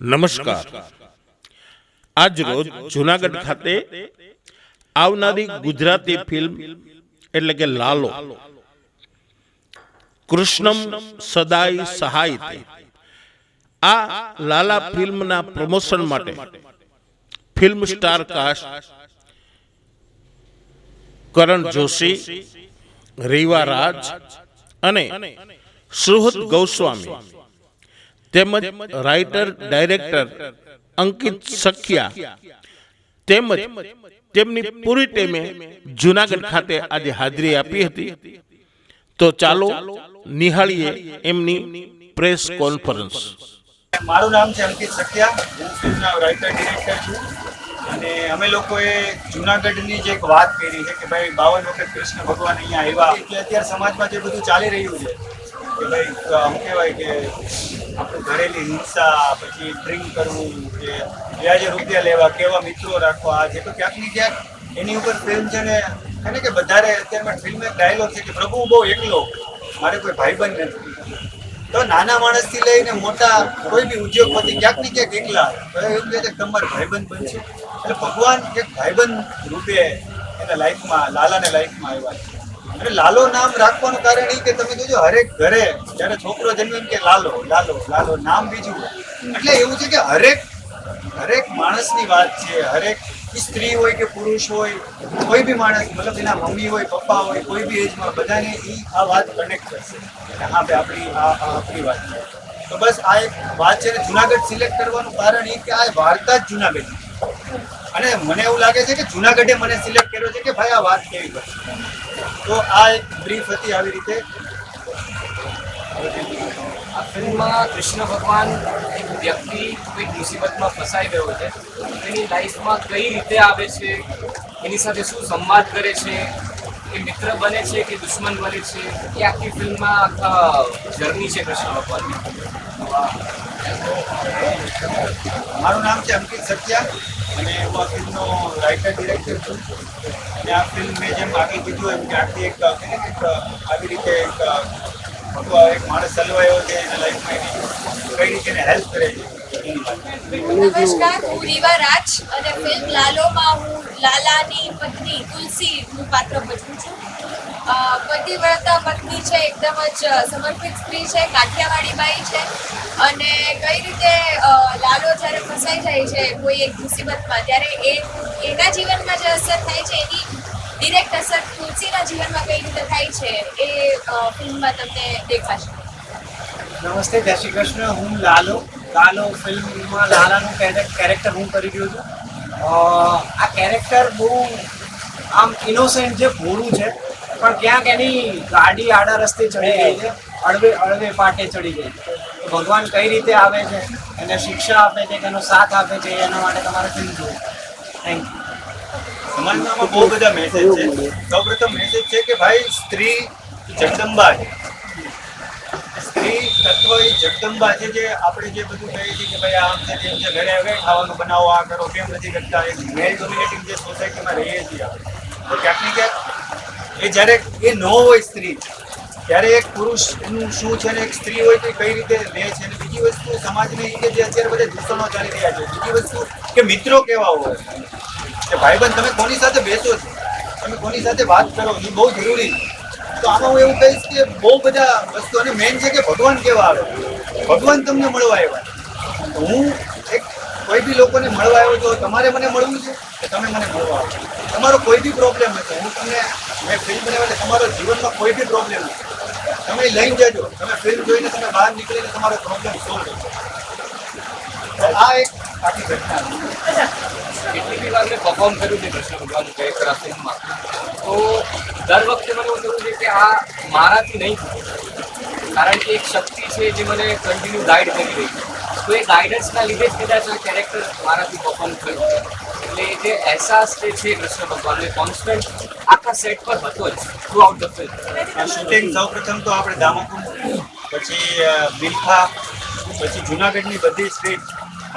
નમસ્કાર. આજ રોજ જુનાગઢ ખાતે આવનારી ગુજરાતી ફિલ્મ એટલે કે લાલો, કૃષ્ણમ સદાય સહાય આ લાલા ફિલ્મના પ્રમોશન માટે film star cast Karan Joshi, Reeva Raj અને સુહૃદ ગૌસ્વામી તેમજ રાઇટર ડાયરેક્ટર અંકિત સખિયા. તેમજ તેમની પૂરી ટીમે જુનાગઢ ખાતે આજે હાજરી આપી હતી. તો ચાલો નિહાળીએ એમની પ્રેસ કોન્ફરન્સ. મારું નામ છે અંકિત સખિયા. હું ફિલ્મના રાઇટર ડિરેક્ટર છું. અને અમે લોકોએ જુનાગઢની જે એક વાત કરી છે કે ભાઈ બાવન વખત કૃષ્ણ ભગવાન અહીંયા આવ્યા. એટલે અત્યારે સમાજમાં જે બધું ચાલી રહ્યું છે, કે ભાઈ આમ કહેવાય કે આપણું ઘરેલી હિંસા પછી ડ્રિંક કરવું કે વ્યાજે રૂપિયા લેવા, કેવા મિત્રો રાખવા જે તો ક્યાંક ને ક્યાંક એની ઉપર ફિલ્મ છે ને એને કે વધારે અત્યારમાં ફિલ્મ એક ડાયલોગ છે કે પ્રભુ બહુ એકલો, મારે કોઈ ભાઈબંધ નથી. તો નાના માણસથી લઈને મોટા કોઈ બી ઉદ્યોગપતિ ક્યાંક ને ક્યાંક એકલા, તો એવું કહે છે તમારે ભાઈબંધ બનશે. એટલે ભગવાન એક ભાઈબંધ રૂપે એના લાઈફમાં લાલાને લાઈફમાં આવ્યા છે. અને લાલો નામ રાખવાનું કારણ એ કે તમે જોજો, હરેક ઘરે જ્યારે છોકરો જન્મે કે લાલો લાલો લાલો નામ બીજું એટલે એવું છે કે હરેક હરેક માણસની વાત છે, હરેક સ્ત્રી હોય કે પુરુષ હોય, કોઈ બી માણસ, મતલબ એના મમ્મી હોય, પપ્પા હોય, કોઈ બી એજમાં બધાને એ આ વાત કનેક્ટ કરશે. હા ભાઈ, આપણી, આ આપણી વાત છે. તો બસ આ એક વાત છે જુનાગઢ સિલેક્ટ કરવાનું કારણ એ કે આ વાર્તા જ જુનાગઢ અને મને એવું લાગે છે કે જુનાગઢે મને સિલેક્ટ કર્યો છે કે ભાઈ આ વાત કેવી કરશે તો આ એક બ્રીફ હતી આવી રીતે. આ ફિલ્મમાં કૃષ્ણ ભગવાન એક વ્યક્તિ કોઈક મુસીબતમાં ફસાઈ ગયો છે. એની લાઈફમાં કઈ રીતે આવે છે? એની સાથે શું સંવાદ કરે છે? એ મિત્ર બને છે કે દુશ્મન બને છે? એ આખી ફિલ્મમાં આખા જર્ની છે કૃષ્ણ ભગવાનની. મારું નામ છે અંકિત સત્યા. અને હું ફિલ્મનો રાઇટર ડિરેક્ટર છું. અને આ ફિલ્મ મેં જેમ આગળ કીધું એમ કે આખી એક આવી રીતે એક એક માણસ સલવાયો છે એના લાઈફમાં એની. કઈ રીતે એને હેલ્પ કરે છે? નમસ્કાર, હું રીવા રાજ અને ફિલ્મ લાલોમાં હું, લાલાની પત્ની તુલસી નું પાત્ર ભજવું છું. પતિવ્રતા પત્ની છે, એકદમ જ સમર્પિત સ્ત્રી છે કાઠિયાવાડી બાઈ છે. અને કઈ રીતે લાલો જ્યારે ફસાઈ જાય છે, કોઈ એક મુસીબતમાં, ત્યારે એ, એના જીવનમાં જે અસર થાય છે, એની ડિરેક્ટ અસર તુલસીના જીવનમાં કઈ રીતે થાય છે, એ ફિલ્મમાં તમને દેખાશે. નમસ્તે, જય શ્રી કૃષ્ણ. હું લાલો. લાલો ફિલ્મમાં લાલાનું કેરેક- કેરેક્ટર હું કરી રહ્યો છું. આ કેરેક્ટર બહુ આમ ઇનોસેન્ટ છે ભોળું છે, પણ ક્યાંક એની ગાડી આડા રસ્તે ચડી ગઈ છે અળવે અળવે પાટે ચડી ગઈ છે. ભગવાન કઈ રીતે આવે છે, એને શિક્ષા આપે છે એનો સાથ આપે છે, એના માટે તમારે ફિલ્મ જોવું થેન્ક યુ સમાજમાં બહુ બધા મેસેજ છે. સૌપ્રથમ મેસેજ છે કે ભાઈ, સ્ત્રી જગદંબા છે. તત્વ એ જગદંબા છે જે આપણે જે બધું કહીએ છીએ કે ભાઈ આમ છે ઘરે હવે ખાવાનું બનાવો, આ કરો, કેમ નથી કરતા એક મેલ ડોમિનેટિંગ જે સોસાયટીમાં રહીએ છીએ આપણે. તો ક્યાંક ને ક્યાંક એ જ્યારે એ ન હોય સ્ત્રી, ત્યારે એક પુરુષ એનું શું છે ને, એક સ્ત્રી હોય તો કઈ રીતે રહે છે અને બીજી વસ્તુ સમાજની એ કે જે અત્યારે બધા દૂષણો ચાલી રહ્યા છે. બીજી વસ્તુ કે મિત્રો કેવા હોય? કે ભાઈબંધ, તમે કોની સાથે બેસો છો? તમે કોની સાથે વાત કરો? એ બહુ જરૂરી છે. તો આમાં હું એવું કહીશ કે બહુ બધા વસ્તુ અને મેઇન છે કે ભગવાન કેવા આવે ભગવાન તમને મળવા આવ્યા. હું એક કોઈ બી લોકોને મળવા આવ્યો તો તમારે મને મળવું છે કે તમે મને મળવા આવો? તમારો કોઈ બી પ્રોબ્લેમ હશે. હું તમને, મેં ફિલ્મ બનાવ્યા એટલે તમારો જીવનમાં કોઈ બી પ્રોબ્લેમ નથી. તમે લઈને જજો. તમે ફિલ્મ જોઈને તમે બહાર નીકળીને તમારો પ્રોબ્લેમ સોલ્વ તો આ એક આખી ઘટના કેટલી બી વાર મેં પરફોર્મ કર્યું છે? કૃષ્ણ ભગવાન કેરેક્ટર આ ફિલ્મમાં તો દર વખતે મને એવું થયું છે કે આ મારાથી નહીં કારણ કે એક શક્તિ છે જે મને કન્ટિન્યુ ગાઈડ કરી રહી છે. તો એ ગાઈડન્સના લીધે જ કદાચ આ કેરેક્ટર મારાથી પરફોર્મ થયું. એટલે જે અહેસાસ જે છે કૃષ્ણ ભગવાનને કોન્સ્ટન્ટ આખા સેટ પર હતો જ throughout the film shooting સૌપ્રથમ તો આપણે દામાકુંડ પછી અ, બિલખા પછી જુનાગઢની બધી સ્ટ્રીટ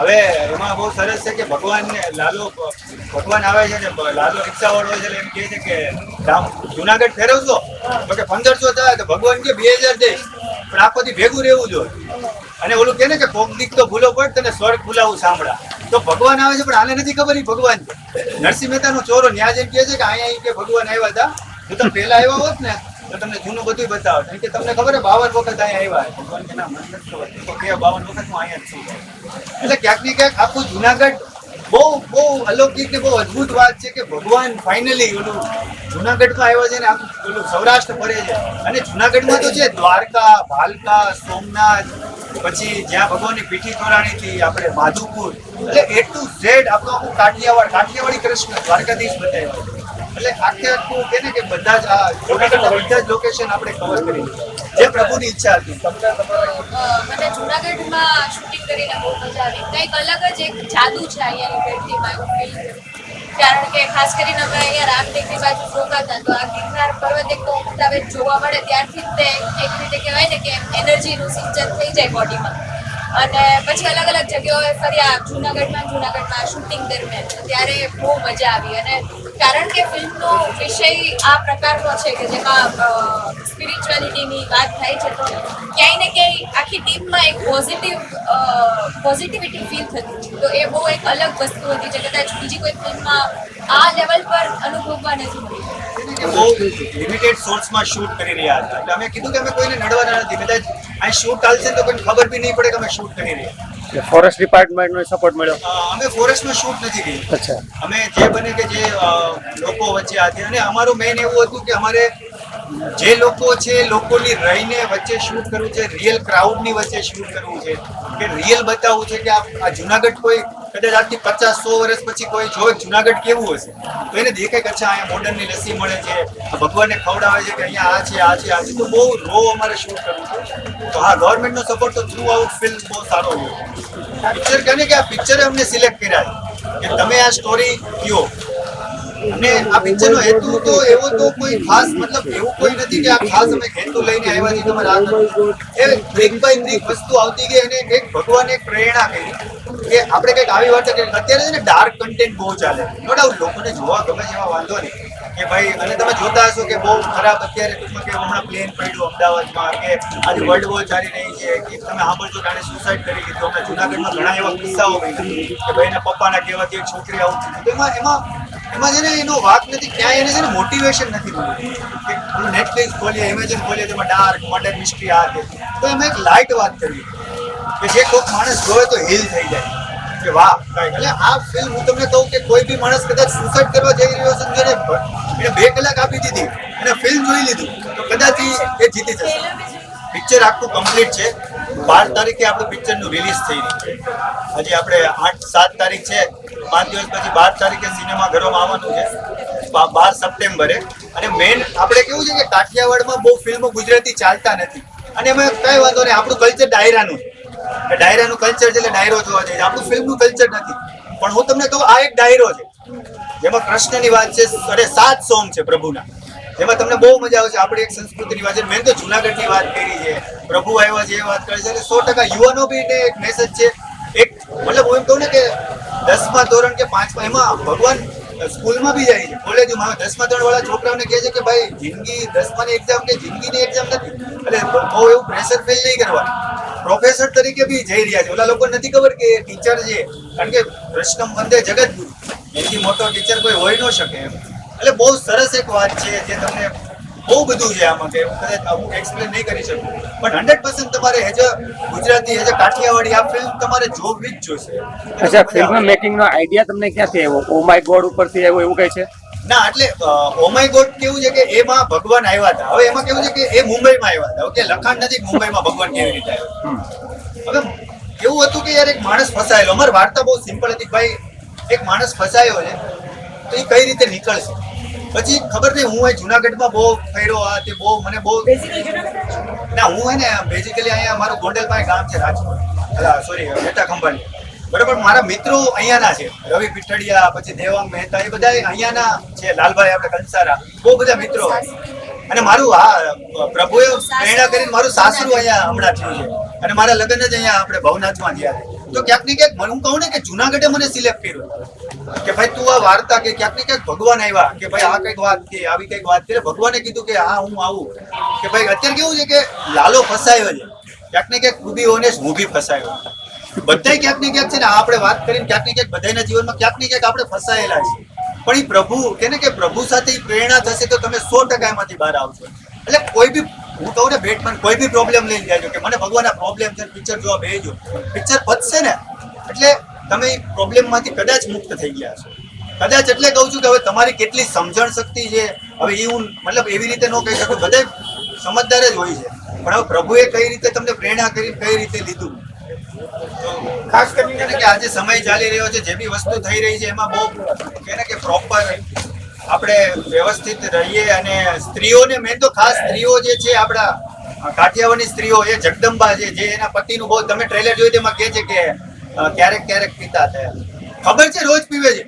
હવે એમાં બહુ સરસ છે કે ભગવાનને લાલો, ભગવાન આવે છે ને, લાલો રિક્ષા વાળો છે એમ કહે છે કે જુનાગઢ ફેરવશો? તો પંદરસો થાય તો ભગવાન કે બે હજાર દઈશ. પણ આખોથી ભેગું રહેવું જોઈએ. અને ઓલું કે ને કે કોક દીક તો ભૂલો પડ તને સ્વર્ગ ભૂલાવું સાંભળા. તો ભગવાન આવે છે, પણ આને નથી ખબર ઈ ભગવાન છે. નરસિંહ મહેતાનો ચોરો ન્યા જેમ કહે છે કે અહીંયા કે ભગવાન આવ્યા હતા. જો તમે પહેલા આવ્યા હોત ને તો તમને જૂનું બધું બતાવો. કારણ કે તમને ખબર છે, બાવન વખત અહીંયા આવ્યા ભગવાન કે ના, મને ખબર. બાવન વખત હું અહીંયા છું. એટલે ક્યાંક ને ક્યાંક આખું જુનાગઢ બહુ બહુ અલૌકિક ને બહુ અદ્ભુત વાત છે કે ભગવાન ફાઇનલી ઓલું જુનાગઢમાં આવ્યો છે ને આખું ઓલું સૌરાષ્ટ્ર ફરે છે. અને જુનાગઢમાં તો છે, દ્વારકા, ભાલકા, સોમનાથ, પછી જ્યાં ભગવાનની પીઠી તોરાણી થી આપણે માધુપુર. એટલે એ ટુ ઝેડ આપણું આખું કાઠિયાવાડ, કાઠિયાવાડી કૃષ્ણ દ્વારકાધીશ બતાવ્યા. એટલે આખે આખું કે ને કે બધા જ આ બધા જ લોકેશન આપણે કવર કરી જે પ્રભુની ઈચ્છા હતી. મને જુનાગઢમાં શૂટિંગ કરીને બહુ મજા આવી. કંઈક અલગ જ એક જાદુ છે અહીંયાની ધરતીમાં એવું ફીલ કારણ કે ખાસ કરીને અમે અહીંયા રામટેકની બાજુ રોકાતા તો આ ગિરનાર પર્વત એક તો જોવા મળે ત્યારથી જ તે એક રીતે કહેવાય ને કે એનર્જીનું સિંચન થઈ જાય બોડીમાં અને પછી અલગ અલગ જગ્યાઓએ ફર્યા જુનાગઢમાં જુનાગઢમાં શૂટિંગ દરમિયાન ત્યારે બહુ મજા આવી. અને કારણ કે ફિલ્મનો વિષય આ પ્રકારનો છે કે જેમાં સ્પિરિચ્યુઆલિટીની વાત થાય છે, તો ક્યાંય ને ક્યાંય આખી ટીમમાં એક પોઝિટિવ પોઝિટિવિટી ફીલ થતી તો એ બહુ એક અલગ વસ્તુ હતી જે કદાચ બીજી કોઈ ફિલ્મમાં આ લેવલ પર અનુભવવા નથી મળી. કે બહુ લિમિટેડ સોર્સમાં શૂટ કરી રહ્યા હતા. એટલે અમે કીધું કે અમે કોઈને નડવાના નથી. કદાચ અહીં શૂટ ચાલશે તો કોઈને ખબર બી નહીં પડે કે અમે શૂટ કરી રહ્યા ફોરેસ્ટ ડિપાર્ટમેન્ટનો સપોર્ટ મળ્યો? અમે ફોરેસ્ટમાં શૂટ નથી કર્યું. અચ્છા. અમે જે બને કે જે લોકો વચ્ચે આથી અને અમારું મેઇન એવું હતું કે અમારે જે લોકો છે લોકોની રહીને વચ્ચે શૂટ કરવું છે રિયલ ક્રાઉડની વચ્ચે શૂટ કરવું છે. કે રિયલ બતાવવું છે કે આ જુનાગઢ કોઈ કદાચ આજથી પચાસ, સો વર્ષ પછી કોઈ જો જુનાગઢ કેવું હશે, તો એને દેખાય કે અચ્છા, અહીંયા મોડર્નની લસ્સી મળે છે. ભગવાનને ખવડાવે છે કે અહીંયા આ છે આ છે આ છે. તો બહુ રો અમારે શૂટ કરવું છે તો હા ગવર્મેન્ટનો સપોર્ટ તો થ્રુ આઉટ ફિલ્મ બહુ સારો રહ્યો. પિક્ચર કહે કે આ પિક્ચરે અમને સિલેક્ટ કર્યા કે તમે આ સ્ટોરી કયો. અને આ પિક્ચરનો હેતુ તો એવો તો કોઈ ખાસ મતલબ એવું કોઈ નથી કે આ ખાસ અમે હેતુ લઈને આવ્યા છીએ તમારે આ એ બ્રેક બાય બ્રેક વસ્તુ આવતી ગઈ અને એક ભગવાને પ્રેરણા કરી. કે આપણે કંઈક આવી વાત કે અત્યારે છે ને ડાર્ક કન્ટેન્ટ બહુ ચાલે નો ડાઉટ લોકોને જોવા ગમે છે એમાં વાંધો નહીં. કે ભાઈ, અને તમે જોતા હશો કે બહુ ખરાબ અત્યારે ટૂંકમાં કે હમણાં પ્લેન પડ્યું અમદાવાદમાં કે આજે વર્લ્ડ વોર ચાલી રહી છે, કે તમે સાંભળજો કે આને સુસાઇડ કરી દીધું. અમે જુનાગઢમાં ઘણા એવા કિસ્સાઓ કે ભાઈના પપ્પાના કહેવાથી એક છોકરી આવું થયું. એમાં એમાં એમાં છે ને એનો વાત નથી. ક્યાંય એને છે ને મોટિવેશન નથી મળ્યું. કે નેટફ્લિક્સ ખોલીએ એમેઝોન ખોલીએ, તેમાં ડાર્ક મર્ડર મિસ્ટ્રી આ તે તો એમાં એક લાઇટ વાત કરવી. કે જે કોઈક માણસ જોવે તો હીલ થઈ જાય. કે વાહ. એટલે આ ફિલ્મ હું તમને કહું કે કોઈ બી માણસ કદાચ સુસાઇડ કરવા જઈ રહ્યો છે તો એને બે કલાક આપી દીધી અને ફિલ્મ જોઈ લીધું તો કદાચ એ જીતી જશે. પિક્ચર આખું કમ્પ્લીટ છે. બાર તારીખે આપણું પિક્ચરનું રિલીઝ થઈ રહ્યું છે. હજી આપણે આઠ સાત તારીખ છે. પાંચ દિવસ પછી બાર તારીખે સિનેમા ઘરોમાં આવવાનું છે. બાર સપ્ટેમ્બરે. અને મેઇન આપણે કેવું છે કે કાઠિયાવાડમાં બહુ ફિલ્મો ગુજરાતી ચાલતા નથી. અને એમાં કઈ વાંધો નહીં આપણું કલ્ચર ડાયરાનું છે. ડાયરાનું કલ્ચર છે એટલે ડાયરો જોવા જોઈએ. આપણું ફિલ્મનું કલ્ચર નથી. પણ હું તમને કહું, આ એક ડાયરો છે. જેમાં કૃષ્ણની વાત છે, અરે સાત સોંગ છે પ્રભુના. જેમાં તમને બહુ મજા આવશે. આપણી એક સંસ્કૃતિની વાત છે. મેં તો જુનાગઢની વાત કરી છે. પ્રભુ આવ્યા છે એ વાત કરે છે. એટલે સો ટકા યુવાનો બી એક મેસેજ છે. એક, મતલબ હું એમ કહું ને કે દસમા ધોરણ કે પાંચમા, એમાં ભગવાન સ્કૂલમાં બી જાય છે, કોલેજમાં. દસમા ધોરણ વાળા છોકરાઓને કહે છે કે ભાઈ, જિંદગી દસમાની એક્ઝામ કે જિંદગીની એક્ઝામ નથી. એટલે બહુ એવું પ્રેશર ફીલ નહીં કરવાનું. પ્રોફેસર તરીકે બી જઈ રહ્યા છે. ઓલા લોકો નથી ખબર કે ટીચર છે. કારણ કે કૃષ્ણ વંદે જગત ગુરુ એથી મોટો ટીચર કોઈ હોઈ ન શકે એમ. એટલે બહુ સરસ એક વાત છે જે તમને બહુ બધું છે આમાં કે હું કદાચ અમુક એક્સપ્લેન નહીં કરી શકું. પણ હંડ્રેડ પર્સન્ટ તમારે as a Gujarati as a Kathiyawadi આ ફિલ્મ તમારે જોવી જ જોશે. અચ્છા ફિલ્મ મેકિંગ નો આઈડિયા તમને ક્યાંથી આવ્યો? ઓ માય ગોડ ઉપરથી આવ્યો એવું કઈ છે? ના એટલે ઓમાય ગોડ કેવું છે કે એમાં ભગવાન આવ્યા હતા. હવે એમાં કેવું છે કે એ મુંબઈમાં આવ્યા હતા. ઓકે લખાણ નથી મુંબઈમાં ભગવાન કેવી રીતે આવ્યો હવે એવું હતું કે યાર એક માણસ ફસાયેલો. અમારી વાર્તા બહુ સિમ્પલ હતી ભાઈ એક માણસ ફસાયો છે તો એ કઈ રીતે નીકળશે? પછી ખબર નહીં હું અહીં જુનાગઢમાં બહુ ફર્યો આ તે બહુ મને બહુ ના હું હે ને બેઝિકલી અહીંયા મારું ગોંડલ પાસે ગામ છે રાજકોટ. સોરી મહેતા ખંભાળી બરાબર, મારા મિત્રો અહીંયાના છે. રવિ પીઠડિયા, પછી દેવાંગ મહેતા, એ બધા અહીંયાના છે, લાલભાઈ આપણે કંસારા. બહુ બધા મિત્રો. અને મારું આ પ્રભુએ પ્રેરણા કરીને મારું સાસરું અહીંયા હમણાં થયું છે. અને મારા લગ્ન જ અહીંયા આપણે ભવનાથમાં થયા તો ક્યાંક ને ક્યાંક હું કહું ને કે જુનાગઢે મને સિલેક્ટ કર્યો. કે ભાઈ, તું આ વાર્તા કે ક્યાંક ને ક્યાંક ભગવાન આવ્યા. કે ભાઈ, આ કંઈક વાત કે આવી કંઈક વાત કે ભગવાને કીધું કે હા, હું આવું. કે ભાઈ, અત્યારે કેવું છે કે લાલો ફસાયો છે. ક્યાંક ને ક્યાંક ટુ બી ઓનેસ્ટ હું બી ફસાયો. બધાય ક્યાંક ને ક્યાંક છે ને આપણે વાત કરીને ક્યાંક ને ક્યાંક બધાના જીવનમાં ક્યાંક ને ક્યાંક આપણે ફસાયેલા છીએ. પણ એ પ્રભુ કે ને કે પ્રભુ સાથે પ્રેરણા થશે તો તમે સો ટકા એમાંથી બહાર આવશો. એટલે કોઈ બી, હું કહું ને બેટમેન કોઈ બી પ્રોબ્લેમ લઈને જાજો કે મને ભગવાન પ્રોબ્લેમ છે પિક્ચર જોવા બેજો પિક્ચર પતશે ને, એટલે તમે એ પ્રોબ્લેમમાંથી કદાચ મુક્ત થઈ ગયા છો. કદાચ એટલે કહું છું કે હવે તમારી કેટલી સમજણ શક્તિ છે. હવે એ હું મતલબ એવી રીતે ન કહી શકું, બધા સમજદાર જ હોય છે. પણ હવે પ્રભુએ કઈ રીતે તમને પ્રેરણા કરી કઈ રીતે લીધું? ખાસ કરીને કે આજે સમય ચાલી રહ્યો છે જે બી વસ્તુ થઈ રહી છે એમાં બહુ કે કે પ્રોપર આપણે વ્યવસ્થિત રહીએ અને સ્ત્રીઓને મેં તો ખાસ સ્ત્રીઓ જે છે આપણા કાઠિયાવાડની સ્ત્રીઓ એ જગદંબા છે જે એના પતિનું બહુ તમે ટ્રેલર જોયું તેમાં કહે છે કે ક્યારેક ક્યારેક પીતા થયા ખબર છે રોજ પીવે છે?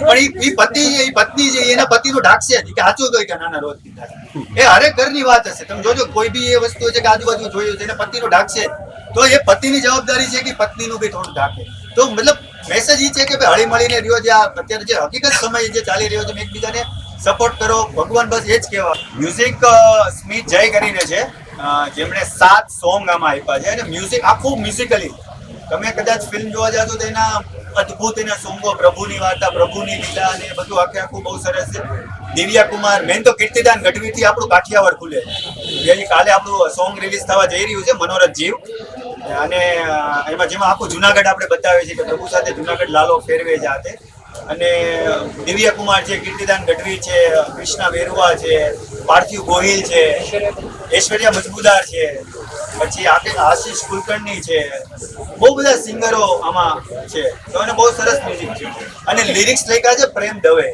પણ ઈ પતિ છે એ પત્ની છે એના પતિનું ઢાકશે જ. કે સાચું કહ્યું કે ના ના રોજ પીતા એ હરેક ઘરની વાત હશે. તમે જોજો કોઈ બી એ વસ્તુ છે કે આજુબાજુ જોયું છે એના પતિનું ઢાકશે. તો એ પતિની જવાબદારી છે કે પત્નીનું બી થોડું ઢાંકે તો મતલબ મેસેજ એ છે કે ભાઈ હળી મળીને રહ્યો જે અત્યારે જે હકીકત સમય જે ચાલી રહ્યો છે એકબીજાને સપોર્ટ કરો, ભગવાન બસ એ જ કહેવા મ્યુઝિક સ્મિત જય કરીને છે. જેમણે સાત સોંગ આમાં આપ્યા છે. અને મ્યુઝિક આખું મ્યુઝિકલી તમે કદાચ ફિલ્મ જોવા જાવ તો તેના અદ્ભુત એના સોંગો પ્રભુની વાર્તા, પ્રભુની લીલા અને બધું આખે આખું બહુ સરસ છે. દિવ્યા કુમાર મેન તો કીર્તિદાન ગઢવીથી આપણું કાઠિયાવાડ ખુલે. જે કાલે આપણું સોંગ રિલીઝ થવા જઈ રહ્યું છે, મનોરથ જીવ. અને એમાં જેમાં આખું જુનાગઢ આપણે બતાવીએ છીએ કે પ્રભુ સાથે જુનાગઢ લાલો ફેરવે જાતે અને દિવ્યા કુમાર છે, કીર્તિદાન ગઢવી છે, કૃષ્ણા વેરવા છે, પાર્થિવ ગોહિલ છે, ઐશ્વર્યા મજબૂદાર છે, પછી આશીષ કુલકર્ણી છે. બહુ બધા સિંગરો આમાં છે. તો એને બહુ સરસ મ્યુઝિક છે. અને લિરિક્સ લખ્યા છે પ્રેમ દવે.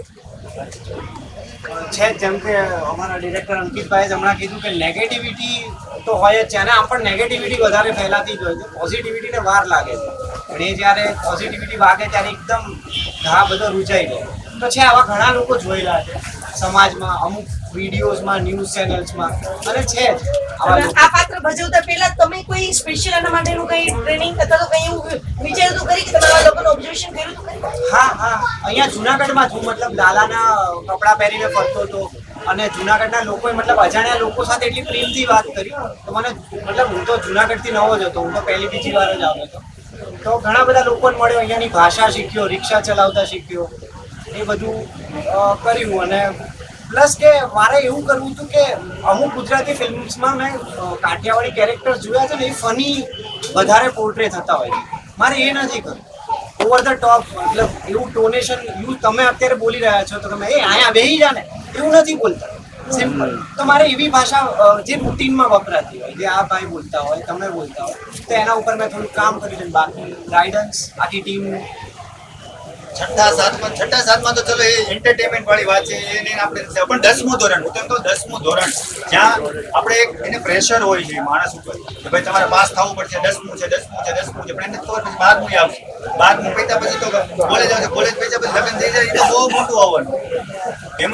છે જેમ કે અમારા ડિરેક્ટર અંકિતભાઈએ હમણાં કીધું કે નેગેટિવિટી તો હોય જ છે અને આમ પણ નેગેટિવિટી વધારે ફેલાતી જ હોય છે. પોઝિટિવિટીને વાર લાગે છે. પણ એ જ્યારે પોઝિટિવિટી વાગે ત્યારે એકદમ ઘા બધો રૂંચાઈ જાય. તો છે, આવા ઘણા લોકો જોયેલા છે. સમાજમાં અમુક વિડીયોઝમાં ન્યૂઝ ચેનલ્સમાં. અને છે જ આ પાત્ર ભજવતા પહેલા તમે કોઈ સ્પેશિયલ આના માટેનું કઈ ટ્રેનિંગ અથવા તો કઈ એવું વિચાર્યું ખરી કે તમે આવા લોકોનું ઓબ્ઝર્વેશન કર્યું હતું હા હા. અહીંયા જુનાગઢમાં છું મતલબ લાલાના કપડાં પહેરીને ફરતો હતો અને જુનાગઢના લોકોએ મતલબ અજાણ્યા લોકો સાથે એટલી પ્રેમથી વાત કરી. તો મને મતલબ હું તો જુનાગઢથી નવો જ હતો. હું તો પહેલી બીજી વાર જ આવ્યો હતો. તો ઘણા બધા લોકોને મળ્યો. અહીંયાની ભાષા શીખ્યો રિક્ષા ચલાવતા શીખ્યો. એ બધું કર્યું અને પ્લસ કે મારે એવું કરવું હતું કે અમુક ગુજરાતી ફિલ્મ્સમાં મેં કાઠિયાવાડી કેરેક્ટર જોયા છે ને એ ફની વધારે પોર્ટ્રે થતા હોય મારે એ નથી કરવું. ઓવર ધ ટોપ મતલબ એવું ડોનેશન યુ તમે અત્યારે બોલી રહ્યા છો તો તમે એ અહીંયા બેહી જા ને. એવું નથી બોલતા. સિમ્પલ તો મારે એવી ભાષા જે રૂટીનમાં વપરાતી હોય જે આ ભાઈ બોલતા હોય તમે બોલતા હોય તો એના ઉપર મેં થોડું કામ કર્યું છે. બાકી ગાઈડન્સ આખી ટીમ છઠ્ઠા સાતમાં છઠ્ઠા સાતમાં તો ચલો એ એન્ટરટેનમેન્ટ વાળી વાત છે, એને આપણે પણ દસમું ધોરણ, હું તો કહું દસમું ધોરણ, જ્યાં આપણે એને પ્રેશર હોય છે માણસ ઉપર, કે ભાઈ તમારે પાસ થવું પડશે, દસમું છે દસમું છે દસમું છે, પણ એને ખબર પછી બારમું આવશે. બારમું પૈસા પછી તો કોલેજ આવશે કોલેજ પૈસા પછી લગ્ન થઈ જાય, એ તો બહુ મોટું આવવાનું. એ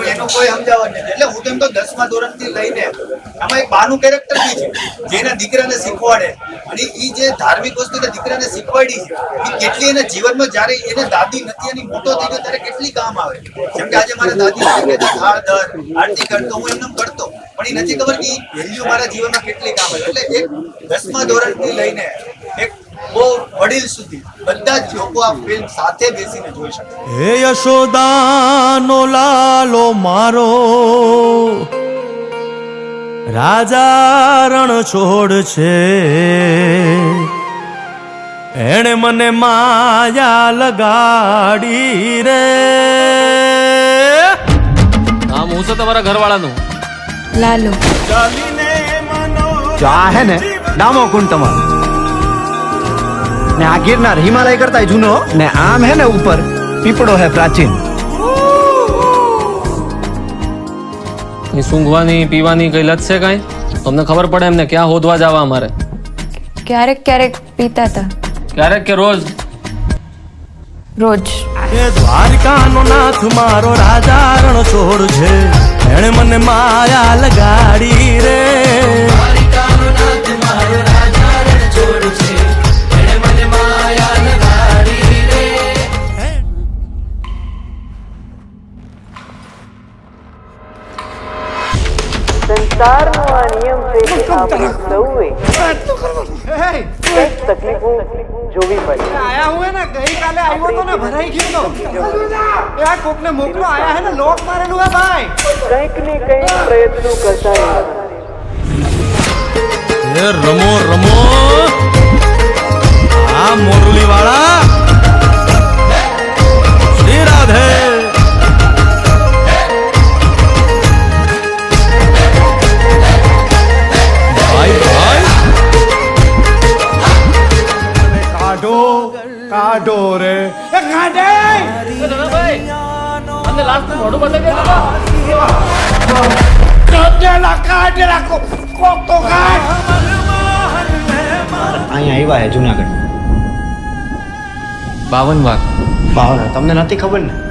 કેટલી એના જીવનમાં જ્યારે એને દાદી નથી, એની મોટો થઈ ગયો ત્યારે કેટલી કામ આવે. જેમ આજે મારા દાદી કહેતા દર હું એમને કરતો, પણ એ નથી ખબર કે વેલ્યુ મારા જીવનમાં કેટલી કામ આવે. એટલે એક દસમા ધોરણથી લઈને એક બહુ વડીલ સુધી બધા જ લોકો આ ફિલ્મ સાથે બેસીને જોઈ શકે. હે યશોદાનો લાલો મારો રાજા રણ છોડ છે. એણે મને માયા લગાડી રે. નામ હું છે તમારા ઘરવાળાનું? લાલો. જો આ હે ને? ડામો કુંડ તમારો. ને આ ગિરનાર હિમાલય કરતા જૂનો. ને આમ હે ને ઉપર પીપળો હે પ્રાચીન. એ સૂંઘવાની પીવાની કઈ લત છે કાંઈ? તમને ખબર પડે એમને ક્યાં હોદવા જવા અમારે. ક્યારેક ક્યારેક પીતા હતા ક્યારેક કે રોજ? રોજ. એ દ્વારકાનો નાથ મારો રાજા રણ છોડ છે. એણે મને માયા લગાડી રે. દ્વારકાનો નાથ મારો રાજા આપણે આયા હું ને ગઈકાલે આવ્યો તો. ને ભાઈ. કંઈક ને કંઈક પ્રયત્નો કરતા રમો રમો. આ મોરલી વાળા આવ્યા હે જુનાગઢ બાવન વાર. બાવન તમને નથી ખબર ને?